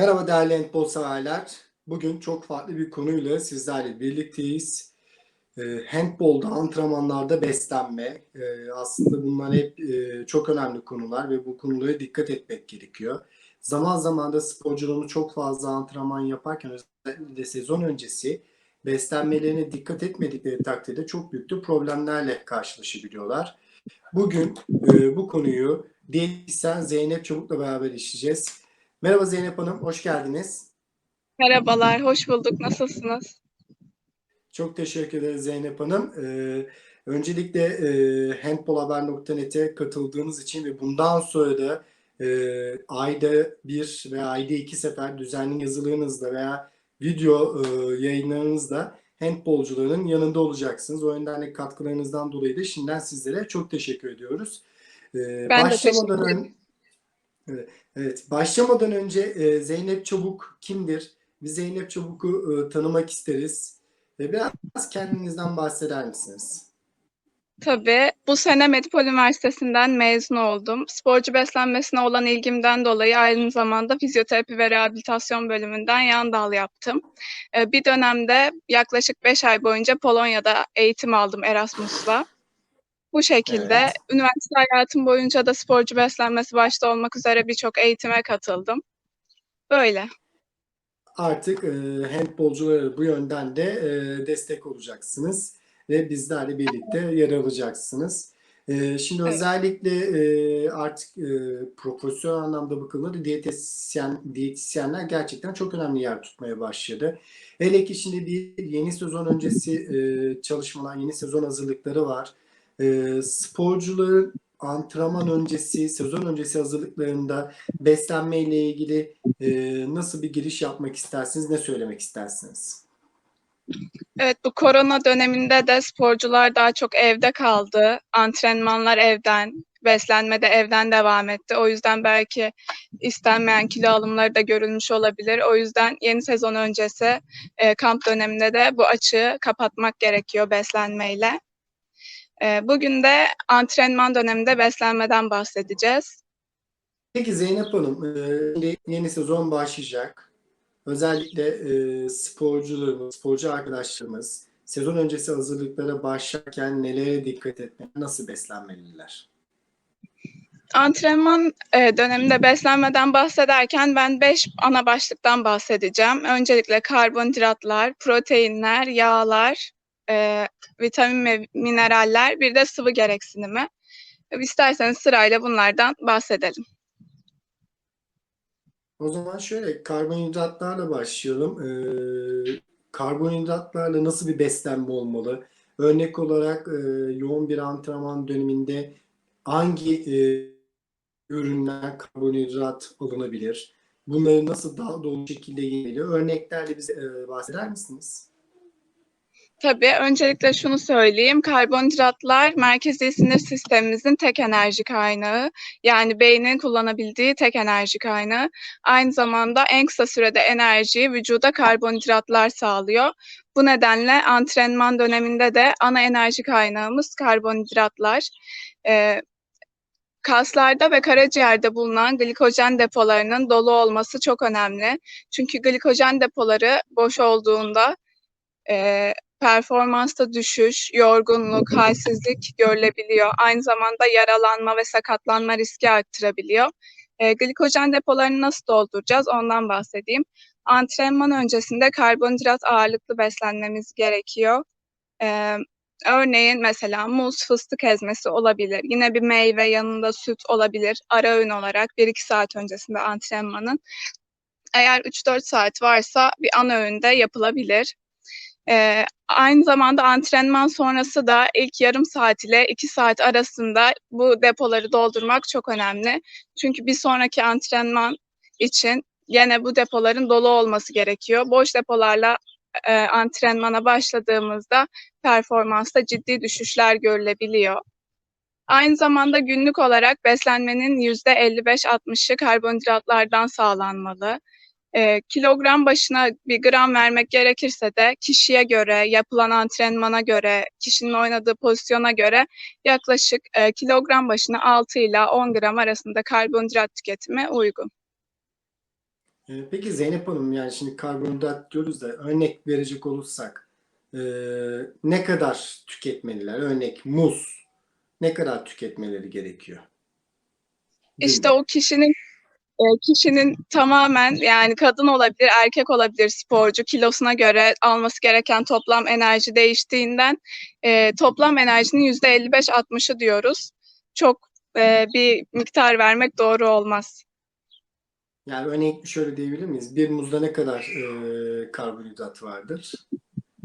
Merhaba değerli handbol severler. Bugün çok farklı bir konuyla sizlerle birlikteyiz. E, handbolda, antrenmanlarda beslenme. E, aslında bunlar hep e, çok önemli konular ve bu konulara dikkat etmek gerekiyor. Zaman zaman da sporcularımız çok fazla antrenman yaparken özellikle sezon öncesi beslenmelerine dikkat etmedikleri takdirde çok büyük de problemlerle karşılaşabiliyorlar. Bugün e, bu konuyu diyetisyen Zeynep Çabuk'la beraber işleyeceğiz. Merhaba Zeynep Hanım, hoş geldiniz. Merhabalar, hoş bulduk. Nasılsınız? Çok teşekkür ederiz Zeynep Hanım. Ee, öncelikle e, handbolhaber.net'e katıldığınız için ve bundan sonra da e, ayda bir veya ayda iki sefer düzenli yazılarınızla veya video e, yayınlarınızla handbolcuların yanında olacaksınız. O yönden katkılarınızdan dolayı da şimdiden sizlere çok teşekkür ediyoruz. Ee, Ben de başlamadan teşekkür ön- Evet. Başlamadan önce e, Zeynep Çabuk kimdir? Biz Zeynep Çabuk'u e, tanımak isteriz. Ve biraz kendinizden bahseder misiniz? Tabii, bu sene Medipol Üniversitesi'nden mezun oldum. Sporcu beslenmesine olan ilgimden dolayı aynı zamanda fizyoterapi ve rehabilitasyon bölümünden yan dal yaptım. Bir dönemde yaklaşık 5 ay boyunca Polonya'da eğitim aldım Erasmus'la. Bu şekilde Evet. üniversite hayatım boyunca da sporcu beslenmesi başta olmak üzere birçok eğitime katıldım. Böyle. Artık e, handbolculara bu yönden de e, destek olacaksınız ve bizlerle birlikte yer alacaksınız. E, şimdi Evet. özellikle e, artık e, profesyonel anlamda bakıldığında diyetisyen, diyetisyenler gerçekten çok önemli yer tutmaya başladı. Hele ki şimdi bir yeni sezon öncesi e, çalışmalar, yeni sezon hazırlıkları var. E, sporcuların antrenman öncesi, sezon öncesi hazırlıklarında beslenme ile ilgili e, nasıl bir giriş yapmak istersiniz, ne söylemek istersiniz? Evet, bu korona döneminde de sporcular daha çok evde kaldı. Antrenmanlar evden, beslenme de evden devam etti. O yüzden belki istenmeyen kilo alımları da görülmüş olabilir. O yüzden yeni sezon öncesi e, kamp döneminde de bu açığı kapatmak gerekiyor beslenmeyle. E, bugün de antrenman döneminde beslenmeden bahsedeceğiz. Peki Zeynep Hanım, e, şimdi yeni sezon başlayacak. Özellikle e, sporcularımız, sporcu arkadaşlarımız sezon öncesi hazırlıklara başlarken nelere dikkat etmeli, nasıl beslenmeliler? Antrenman e, döneminde beslenmeden bahsederken ben 5 ana başlıktan bahsedeceğim. Öncelikle karbonhidratlar, proteinler, yağlar, e, vitamin ve mineraller, bir de sıvı gereksinimi. İsterseniz sırayla bunlardan bahsedelim. O zaman şöyle karbonhidratlarla başlayalım. Ee, karbonhidratlarla nasıl bir beslenme olmalı? Örnek olarak e, yoğun bir antrenman döneminde hangi e, ürünler karbonhidrat alınabilir? Bunları nasıl daha doğru şekilde yemeli? Örneklerle bize e, bahseder misiniz? Tabii öncelikle şunu söyleyeyim. Karbonhidratlar merkezi sinir sistemimizin tek enerji kaynağı. Yani beynin kullanabildiği tek enerji kaynağı. Aynı zamanda en kısa sürede enerjiyi vücuda karbonhidratlar sağlıyor. Bu nedenle antrenman döneminde de ana enerji kaynağımız karbonhidratlar. Ee, kaslarda ve karaciğerde bulunan glikojen depolarının dolu olması çok önemli. Çünkü glikojen depoları boş olduğunda e, performansta düşüş, yorgunluk, halsizlik görülebiliyor. Aynı zamanda yaralanma ve sakatlanma riski arttırabiliyor. E, glikojen depolarını nasıl dolduracağız ondan bahsedeyim. Antrenman öncesinde karbonhidrat ağırlıklı beslenmemiz gerekiyor. E, örneğin mesela muz, fıstık ezmesi olabilir. Yine bir meyve yanında süt olabilir. Ara öğün olarak 1-2 saat öncesinde antrenmanın. Eğer 3-4 saat varsa bir ana öğünde yapılabilir. Ee, aynı zamanda antrenman sonrası da ilk yarım saat ile iki saat arasında bu depoları doldurmak çok önemli. Çünkü bir sonraki antrenman için yine bu depoların dolu olması gerekiyor. Boş depolarla e, antrenmana başladığımızda performansta ciddi düşüşler görülebiliyor. Aynı zamanda günlük olarak beslenmenin %55-60'ı karbonhidratlardan sağlanmalı. E, kilogram başına bir gram vermek gerekirse de kişiye göre, yapılan antrenmana göre, kişinin oynadığı pozisyona göre yaklaşık e, kilogram başına 6 ile 10 gram arasında karbonhidrat tüketimi uygun. Ee, Peki Zeynep Hanım yani şimdi karbonhidrat diyoruz da örnek verecek olursak e, ne kadar tüketmeliler? Örnek muz ne kadar tüketmeleri gerekiyor? İşte Günde. o kişinin kişinin tamamen yani kadın olabilir, erkek olabilir sporcu kilosuna göre alması gereken toplam enerji değiştiğinden e, toplam enerjinin yüzde 55-60'ı diyoruz. Çok e, bir miktar vermek doğru olmaz. Yani örnek şöyle diyebilir miyiz? Bir muzda ne kadar e, karbonhidrat vardır?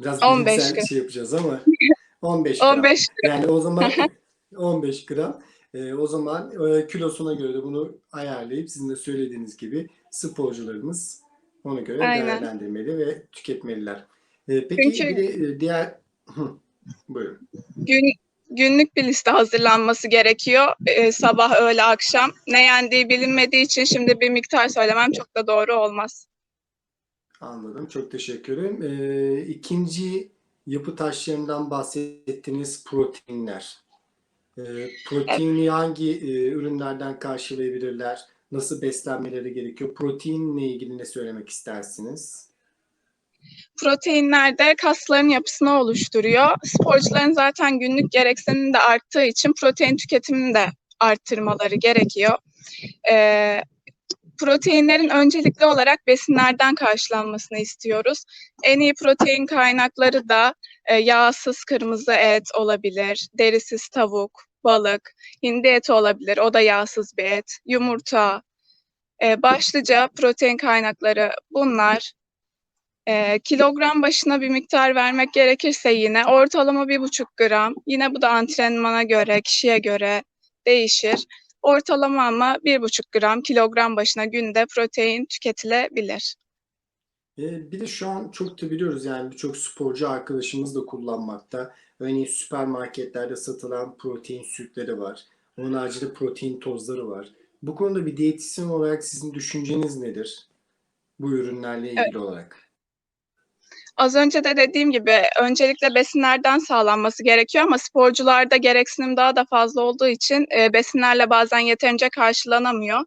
Biraz 15 bilimsel gram. şey yapacağız ama 15 gram. 15 Yani o zaman 15 gram. E, o zaman e, kilosuna göre de bunu ayarlayıp sizin de söylediğiniz gibi sporcularımız ona göre Aynen. değerlendirmeli ve tüketmeliler. E, peki Çünkü- bir de e, diğer buyurun. gün günlük bir liste hazırlanması gerekiyor. E, sabah, öğle, akşam. Ne yendiği bilinmediği için şimdi bir miktar söylemem çok da doğru olmaz. Anladım. Çok teşekkür ederim. E, ikinci yapı taşlarından bahsettiğiniz proteinler. E, proteini hangi e, ürünlerden karşılayabilirler? Nasıl beslenmeleri gerekiyor? Proteinle ilgili ne söylemek istersiniz? Proteinler de kasların yapısını oluşturuyor. Sporcuların zaten günlük gereksinimi de arttığı için protein tüketimini de arttırmaları gerekiyor. Ee, proteinlerin öncelikli olarak besinlerden karşılanmasını istiyoruz. En iyi protein kaynakları da e, yağsız kırmızı et olabilir, derisiz tavuk, balık, hindi eti olabilir, o da yağsız bir et, yumurta. E, başlıca protein kaynakları bunlar. E, kilogram başına bir miktar vermek gerekirse yine ortalama bir buçuk gram. Yine bu da antrenmana göre, kişiye göre değişir. Ortalama ama bir buçuk gram kilogram başına günde protein tüketilebilir. E, bir de şu an çok da biliyoruz yani birçok sporcu arkadaşımız da kullanmakta. Örneğin süpermarketlerde satılan protein sütleri var. Onun haricinde protein tozları var. Bu konuda bir diyetisyen olarak sizin düşünceniz nedir? Bu ürünlerle ilgili olarak. Az önce de dediğim gibi öncelikle besinlerden sağlanması gerekiyor ama sporcularda gereksinim daha da fazla olduğu için e, besinlerle bazen yeterince karşılanamıyor.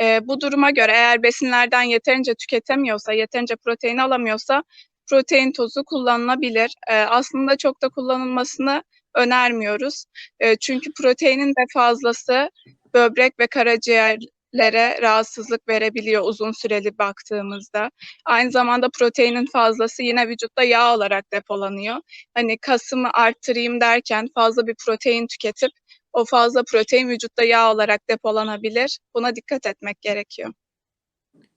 E, bu duruma göre eğer besinlerden yeterince tüketemiyorsa, yeterince protein alamıyorsa protein tozu kullanılabilir. E, aslında çok da kullanılmasını önermiyoruz. E, çünkü proteinin de fazlası böbrek ve karaciğerlere rahatsızlık verebiliyor uzun süreli baktığımızda. Aynı zamanda proteinin fazlası yine vücutta yağ olarak depolanıyor. Hani kasımı arttırayım derken fazla bir protein tüketip o fazla protein vücutta yağ olarak depolanabilir. Buna dikkat etmek gerekiyor.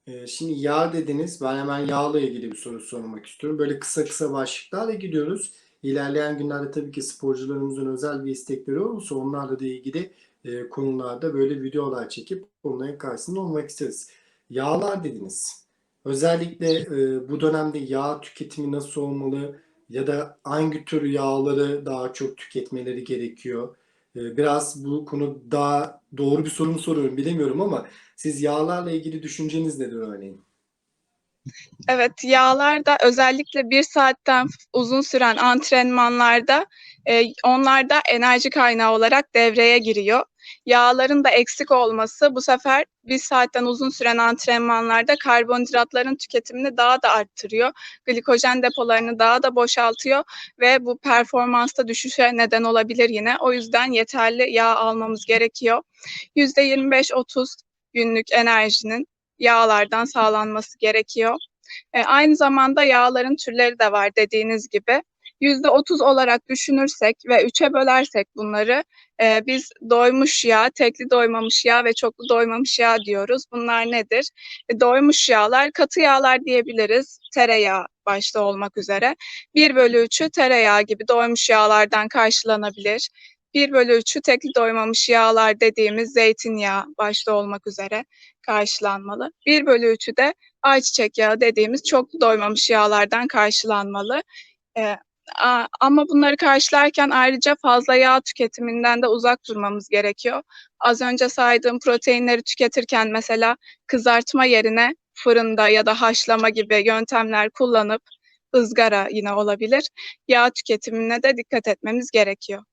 Ee, Şimdi yağ dediniz. Ben hemen yağla ilgili bir soru sormak istiyorum. Böyle kısa kısa başlıklarla gidiyoruz. İlerleyen günlerde tabii ki sporcularımızın özel bir istekleri olursa onlarla da ilgili e, konularda böyle videolar çekip onların karşısında olmak isteriz. Yağlar dediniz. Özellikle e, bu dönemde yağ tüketimi nasıl olmalı ya da hangi tür yağları daha çok tüketmeleri gerekiyor? E, Biraz bu konu daha doğru bir soru mu soruyorum bilemiyorum ama siz yağlarla ilgili düşünceniz nedir örneğin? Evet, yağlar da özellikle bir saatten uzun süren antrenmanlarda e, onlar da enerji kaynağı olarak devreye giriyor. Yağların da eksik olması bu sefer bir saatten uzun süren antrenmanlarda karbonhidratların tüketimini daha da arttırıyor. Glikojen depolarını daha da boşaltıyor ve bu performansta düşüşe neden olabilir yine. O yüzden yeterli yağ almamız gerekiyor. %25-30 günlük enerjinin yağlardan sağlanması gerekiyor. E, aynı zamanda yağların türleri de var dediğiniz gibi. %30 olarak düşünürsek ve 3'e bölersek bunları e, biz doymuş yağ, tekli doymamış yağ ve çoklu doymamış yağ diyoruz. Bunlar nedir? E, doymuş yağlar, katı yağlar diyebiliriz. Tereyağı başta olmak üzere. 1 bölü 3'ü tereyağı gibi doymuş yağlardan karşılanabilir. 1 bölü 3'ü tekli doymamış yağlar dediğimiz zeytinyağı başta olmak üzere karşılanmalı. 1 bölü 3'ü de ayçiçek yağı dediğimiz çok doymamış yağlardan karşılanmalı. Ee, ama bunları karşılarken ayrıca fazla yağ tüketiminden de uzak durmamız gerekiyor. Az önce saydığım proteinleri tüketirken mesela kızartma yerine fırında ya da haşlama gibi yöntemler kullanıp ızgara yine olabilir. Yağ tüketimine de dikkat etmemiz gerekiyor.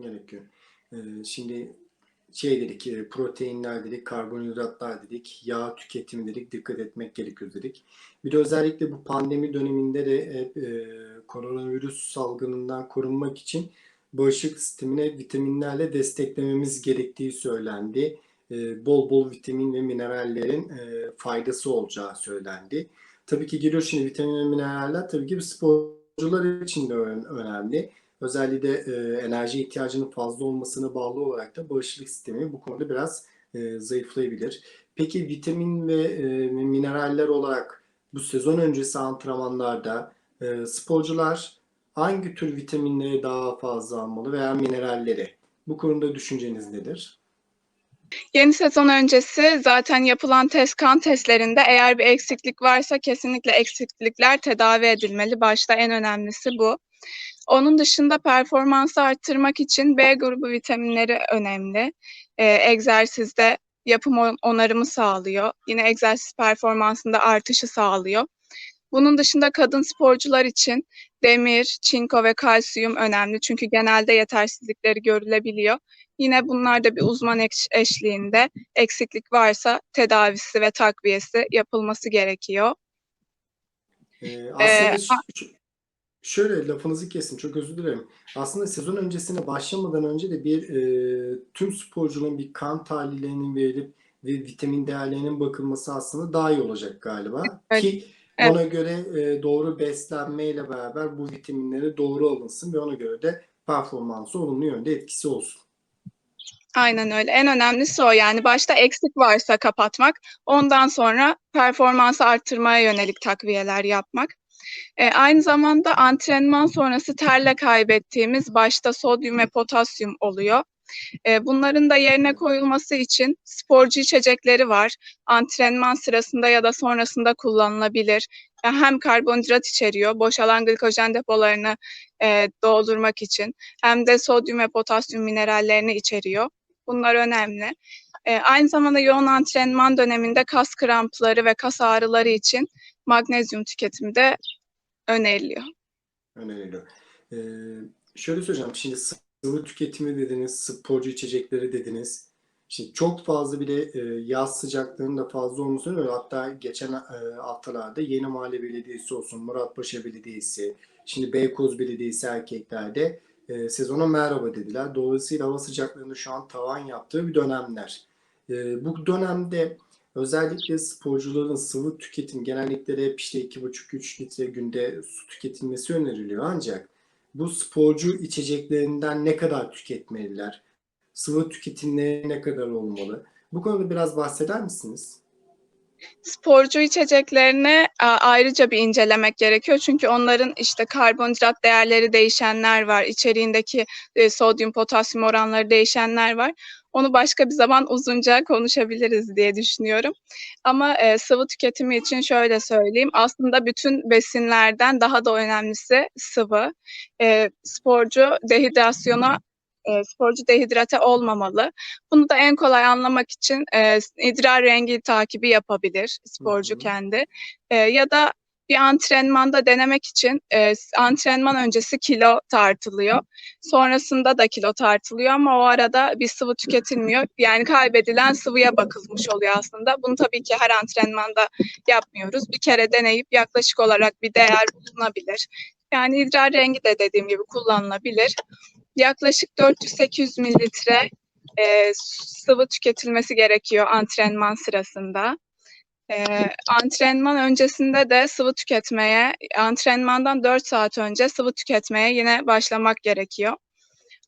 Gerekiyor. Ee, şimdi şey dedik, e, proteinler dedik, karbonhidratlar dedik, yağ tüketimi dedik, dikkat etmek gerekiyor dedik. Bir de özellikle bu pandemi döneminde de hep e, koronavirüs salgınından korunmak için bağışıklık sistemine vitaminlerle desteklememiz gerektiği söylendi. E, bol bol vitamin ve minerallerin e, faydası olacağı söylendi. Tabii ki geliyor şimdi vitamin ve mineraller tabii ki sporcular için de önemli. Özellikle e, enerji ihtiyacının fazla olmasına bağlı olarak da bağışıklık sistemi bu konuda biraz e, zayıflayabilir. Peki vitamin ve e, mineraller olarak bu sezon öncesi antrenmanlarda e, sporcular hangi tür vitaminleri daha fazla almalı veya mineralleri? Bu konuda düşünceniz nedir? Yeni sezon öncesi zaten yapılan test kan testlerinde eğer bir eksiklik varsa kesinlikle eksiklikler tedavi edilmeli. Başta en önemlisi bu. Onun dışında performansı arttırmak için B grubu vitaminleri önemli. Ee, egzersizde yapım on- onarımı sağlıyor. Yine egzersiz performansında artışı sağlıyor. Bunun dışında kadın sporcular için demir, çinko ve kalsiyum önemli. Çünkü genelde yetersizlikleri görülebiliyor. Yine bunlar da bir uzman eş- eşliğinde eksiklik varsa tedavisi ve takviyesi yapılması gerekiyor. Ee, aslında Ee, şöyle lafınızı kesin çok özür dilerim. Aslında sezon öncesine başlamadan önce de bir e, tüm sporcuların bir kan tahlillerinin verilip ve vitamin değerlerinin bakılması aslında daha iyi olacak galiba. Evet, Ki evet. ona göre e, doğru beslenmeyle beraber bu vitaminleri doğru alınsın ve ona göre de performansı olumlu yönde etkisi olsun. Aynen öyle. En önemlisi o. Yani başta eksik varsa kapatmak, ondan sonra performansı arttırmaya yönelik takviyeler yapmak. E, aynı zamanda antrenman sonrası terle kaybettiğimiz başta sodyum ve potasyum oluyor. E, bunların da yerine koyulması için sporcu içecekleri var. Antrenman sırasında ya da sonrasında kullanılabilir. Yani hem karbonhidrat içeriyor, boşalan glikojen depolarını e, doldurmak için, hem de sodyum ve potasyum minerallerini içeriyor. Bunlar önemli. E, aynı zamanda yoğun antrenman döneminde kas krampları ve kas ağrıları için magnezyum tüketimi de öneriliyor. öneriliyor. Ee, şöyle söyleyeceğim. Şimdi sıvı tüketimi dediniz, sporcu içecekleri dediniz. Şimdi çok fazla bile e, yaz sıcaklığının da fazla olması önemli. Hatta geçen e, haftalarda Yeni Mahalle Belediyesi olsun, Muratpaşa Belediyesi, şimdi Beykoz Belediyesi erkeklerde e, sezona merhaba dediler. Dolayısıyla hava sıcaklığında şu an tavan yaptığı bir dönemler. E, bu dönemde özellikle sporcuların sıvı tüketim genellikle hep işte 2,5-3 litre günde su tüketilmesi öneriliyor. Ancak bu sporcu içeceklerinden ne kadar tüketmeliler? Sıvı tüketimleri ne kadar olmalı? Bu konuda biraz bahseder misiniz? Sporcu içeceklerini ayrıca bir incelemek gerekiyor. Çünkü onların işte karbonhidrat değerleri değişenler var. İçeriğindeki e, sodyum, potasyum oranları değişenler var. Onu başka bir zaman uzunca konuşabiliriz diye düşünüyorum. Ama e, sıvı tüketimi için şöyle söyleyeyim. Aslında bütün besinlerden daha da önemlisi sıvı. E, sporcu dehidrasyona e, sporcu dehidrate olmamalı. Bunu da en kolay anlamak için e, idrar rengi takibi yapabilir sporcu Hı hı. kendi. E, ya da bir antrenmanda denemek için e, antrenman öncesi kilo tartılıyor. Sonrasında da kilo tartılıyor ama o arada bir sıvı tüketilmiyor. Yani kaybedilen sıvıya bakılmış oluyor aslında. Bunu tabii ki her antrenmanda yapmıyoruz. Bir kere deneyip yaklaşık olarak bir değer bulunabilir. Yani idrar rengi de dediğim gibi kullanılabilir yaklaşık 400-800 mililitre e, sıvı tüketilmesi gerekiyor antrenman sırasında. E, antrenman öncesinde de sıvı tüketmeye, antrenmandan 4 saat önce sıvı tüketmeye yine başlamak gerekiyor.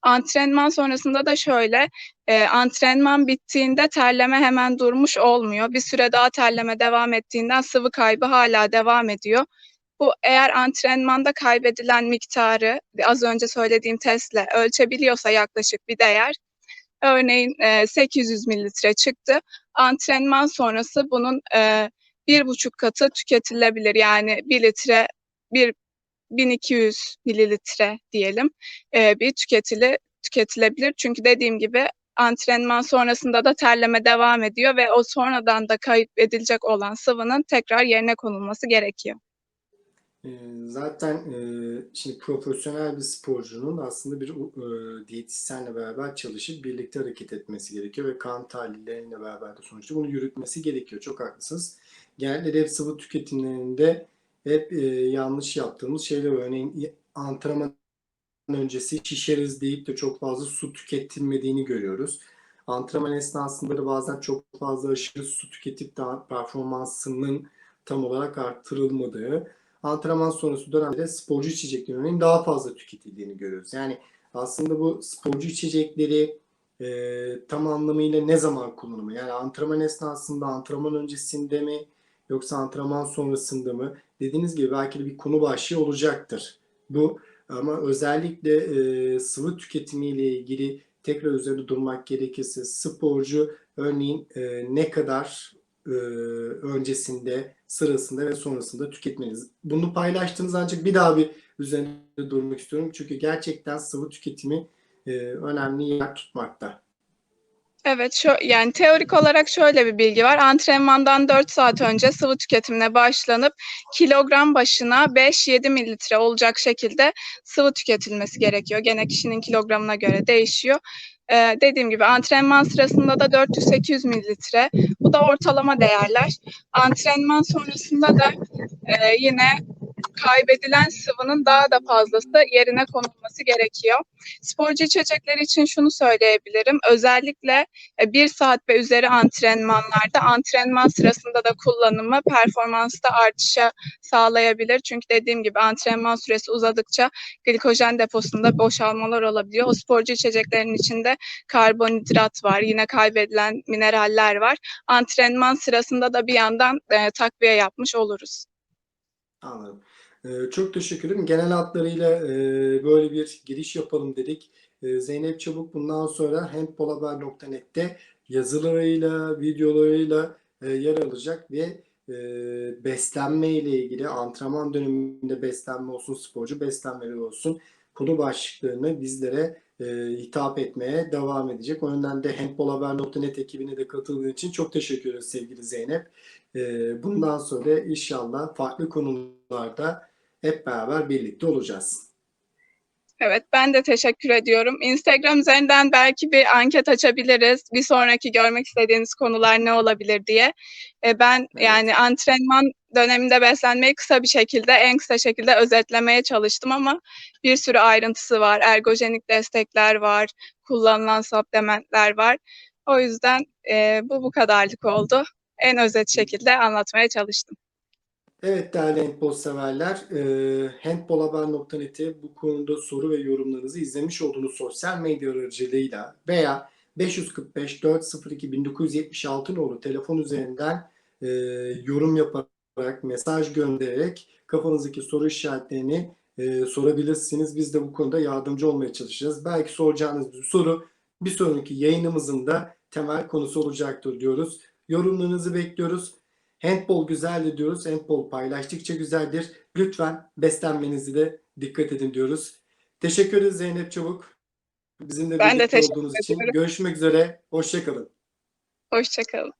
Antrenman sonrasında da şöyle, e, antrenman bittiğinde terleme hemen durmuş olmuyor. Bir süre daha terleme devam ettiğinden sıvı kaybı hala devam ediyor. Bu eğer antrenmanda kaybedilen miktarı az önce söylediğim testle ölçebiliyorsa yaklaşık bir değer, örneğin e, 800 mililitre çıktı. Antrenman sonrası bunun e, bir buçuk katı tüketilebilir. Yani bir litre, bir 1200 mililitre diyelim e, bir tüketili tüketilebilir. Çünkü dediğim gibi antrenman sonrasında da terleme devam ediyor ve o sonradan da kaybedilecek olan sıvının tekrar yerine konulması gerekiyor. Ee, Zaten e, şimdi profesyonel bir sporcunun aslında bir e, diyetisyenle beraber çalışıp birlikte hareket etmesi gerekiyor ve kan tahlilleriyle beraber de sonuçta bunu yürütmesi gerekiyor. Çok haklısınız. Genellikle hep sıvı tüketimlerinde hep e, yanlış yaptığımız şeyler örneğin antrenman öncesi şişeriz deyip de çok fazla su tüketilmediğini görüyoruz. Antrenman esnasında da bazen çok fazla aşırı su tüketip de performansının tam olarak arttırılmadığı, antrenman sonrası dönemde sporcu içeceklerinin daha fazla tüketildiğini görüyoruz. Yani aslında bu sporcu içecekleri e, tam anlamıyla ne zaman kullanımı? Yani antrenman esnasında, antrenman öncesinde mi yoksa antrenman sonrasında mı? Dediğiniz gibi belki de bir konu başlığı olacaktır. Bu ama özellikle e, sıvı tüketimiyle ilgili tekrar üzerinde durmak gerekirse sporcu örneğin e, ne kadar e, öncesinde, sırasında ve sonrasında tüketmeniz. Bunu paylaştığınız ancak bir daha bir üzerinde durmak istiyorum. Çünkü gerçekten sıvı tüketimi e, önemli yer tutmakta. Evet, şu yani teorik olarak şöyle bir bilgi var. Antrenmandan 4 saat önce sıvı tüketimine başlanıp kilogram başına 5-7 mililitre olacak şekilde sıvı tüketilmesi gerekiyor. Gene kişinin kilogramına göre değişiyor. Ee, dediğim gibi antrenman sırasında da 400-800 mililitre. Bu da ortalama değerler. Antrenman sonrasında da e, yine kaybedilen sıvının daha da fazlası yerine konulması gerekiyor. Sporcu içecekleri için şunu söyleyebilirim. Özellikle e, bir saat ve üzeri antrenmanlarda antrenman sırasında da kullanımı performansta artışa sağlayabilir. Çünkü dediğim gibi antrenman süresi uzadıkça glikojen deposunda boşalmalar olabiliyor. O sporcu içeceklerin içinde karbonhidrat var, yine kaybedilen mineraller var. Antrenman sırasında da bir yandan e, takviye yapmış oluruz. Anladım. Ee, çok teşekkür ederim. Genel hatlarıyla e, böyle bir giriş yapalım dedik. E, Zeynep Çabuk bundan sonra handballhaber.net'te yazılarıyla, videolarıyla e, yer alacak ve e, beslenme ile ilgili antrenman döneminde beslenme olsun, sporcu beslenmeleri olsun konu başlıklarını bizlere e, hitap etmeye devam edecek. O yönden de handballhaber.net ekibine de katıldığı için çok teşekkür ederiz sevgili Zeynep. Bundan sonra inşallah farklı konularda hep beraber birlikte olacağız. Evet, ben de teşekkür ediyorum. Instagram üzerinden belki bir anket açabiliriz. Bir sonraki görmek istediğiniz konular ne olabilir diye. E, ben Evet. yani antrenman döneminde beslenmeyi kısa bir şekilde, en kısa şekilde özetlemeye çalıştım ama bir sürü ayrıntısı var. Ergojenik destekler var, kullanılan supplementler var. O yüzden e, bu bu kadarlık oldu. En özet şekilde anlatmaya çalıştım. Evet değerli handball severler, e, handballhaber.net'e bu konuda soru ve yorumlarınızı izlemiş olduğunuz sosyal medya aracılığıyla veya 545 402 1976 nolu telefon üzerinden e, yorum yaparak, mesaj göndererek kafanızdaki soru işaretlerini e, sorabilirsiniz. Biz de bu konuda yardımcı olmaya çalışacağız. Belki soracağınız bir soru bir sonraki yayınımızın da temel konusu olacaktır diyoruz. Yorumlarınızı bekliyoruz. Handball güzeldir diyoruz. Handball paylaştıkça güzeldir. Lütfen beslenmenizi de dikkat edin diyoruz. Teşekkür ederiz Zeynep Çabuk. Bizimle Ben de birlikte teşekkür olduğunuz için. ediyorum. Görüşmek üzere. Hoşçakalın. Hoşçakalın.